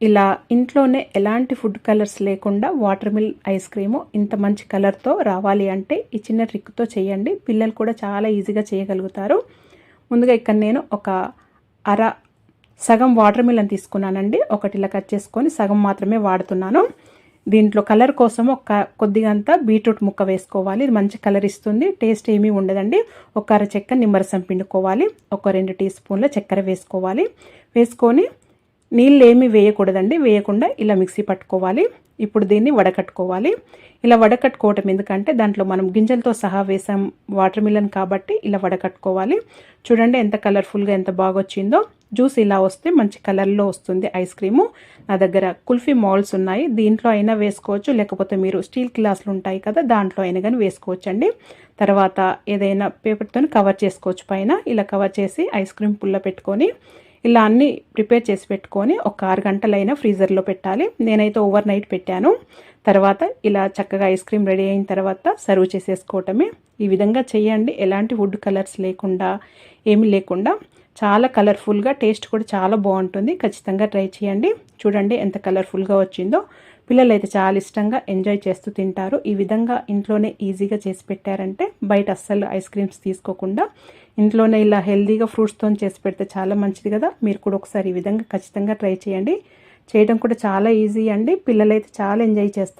ఇలా ఇంట్లోనే ఎలాంటి ఫుడ్ కలర్స్ లేకుండా వాటర్ మిల్ ఐస్ క్రీము ఇంత మంచి కలర్తో రావాలి అంటే ఈ చిన్న ట్రిక్తో చేయండి. పిల్లలు కూడా చాలా ఈజీగా చేయగలుగుతారు. ముందుగా ఇక్కడ నేను ఒక అర సగం వాటర్ మిలన్ తీసుకున్నానండి. ఒకటి ఇలా కట్ చేసుకొని సగం మాత్రమే వాడుతున్నాను. దీంట్లో కలర్ కోసం ఒక కొద్దిగా అంతా బీట్రూట్ ముక్క వేసుకోవాలి. ఇది మంచి కలర్ ఇస్తుంది. టేస్ట్ ఏమీ ఉండదండి. ఒక అర చెక్క నిమ్మరసం పిండుకోవాలి. ఒక రెండు టీ స్పూన్ల చక్కెర వేసుకోవాలి. వేసుకొని నీళ్ళు ఏమి వేయకూడదండి. వేయకుండా ఇలా మిక్సీ పట్టుకోవాలి. ఇప్పుడు దీన్ని వడకట్టుకోవాలి. ఇలా వడకట్టుకోవటం ఎందుకంటే దాంట్లో మనం గింజలతో సహా వేసాం వాటర్ మిలన్ కాబట్టి ఇలా వడకట్టుకోవాలి. చూడండి ఎంత కలర్ఫుల్గా ఎంత బాగా వచ్చిందో జ్యూస్ ఇలా వస్తే మంచి కలర్లో వస్తుంది ఐస్ క్రీము. నా దగ్గర కుల్ఫీ మాల్స్ ఉన్నాయి. దీంట్లో అయినా వేసుకోవచ్చు. లేకపోతే మీరు స్టీల్ గ్లాసులు ఉంటాయి కదా దాంట్లో అయినా కానీ వేసుకోవచ్చు అండి తర్వాత ఏదైనా పేపర్తో కవర్ చేసుకోవచ్చు పైన. ఇలా కవర్ చేసి ఐస్ క్రీమ్ పుల్ల పెట్టుకొని ఇలా అన్నీ ప్రిపేర్ చేసి పెట్టుకొని ఒక ఆరు గంటలైనా ఫ్రీజర్లో పెట్టాలి. నేనైతే ఓవర్ నైట్ పెట్టాను. తర్వాత ఇలా చక్కగా ఐస్ క్రీమ్ రెడీ అయిన తర్వాత సర్వ్ చేసేసుకోవటమే. ఈ విధంగా చేయండి. ఎలాంటి వుడ్ కలర్స్ లేకుండా ఏమీ లేకుండా. చాలా కలర్ఫుల్గా టేస్ట్ కూడా చాలా బాగుంటుంది. ఖచ్చితంగా ట్రై చేయండి. చూడండి ఎంత కలర్ఫుల్గా వచ్చిందో. పిల్లలు అయితే చాలా ఇష్టంగా ఎంజాయ్ చేస్తూ తింటారు. ఈ విధంగా ఇంట్లోనే ఈజీగా చేసి పెట్టారంటే బయట అస్సలు ఐస్ క్రీమ్స్ తీసుకోకుండా ఇంట్లోనే ఇలా హెల్దీగా ఫ్రూట్స్తో చేసి పెడితే చాలా మంచిది కదా. మీరు కూడా ఒకసారి ఈ విధంగా ఖచ్చితంగా ట్రై చేయండి. చేయడం కూడా చాలా ఈజీ అండి. పిల్లలైతే చాలా ఎంజాయ్ చేస్తారు.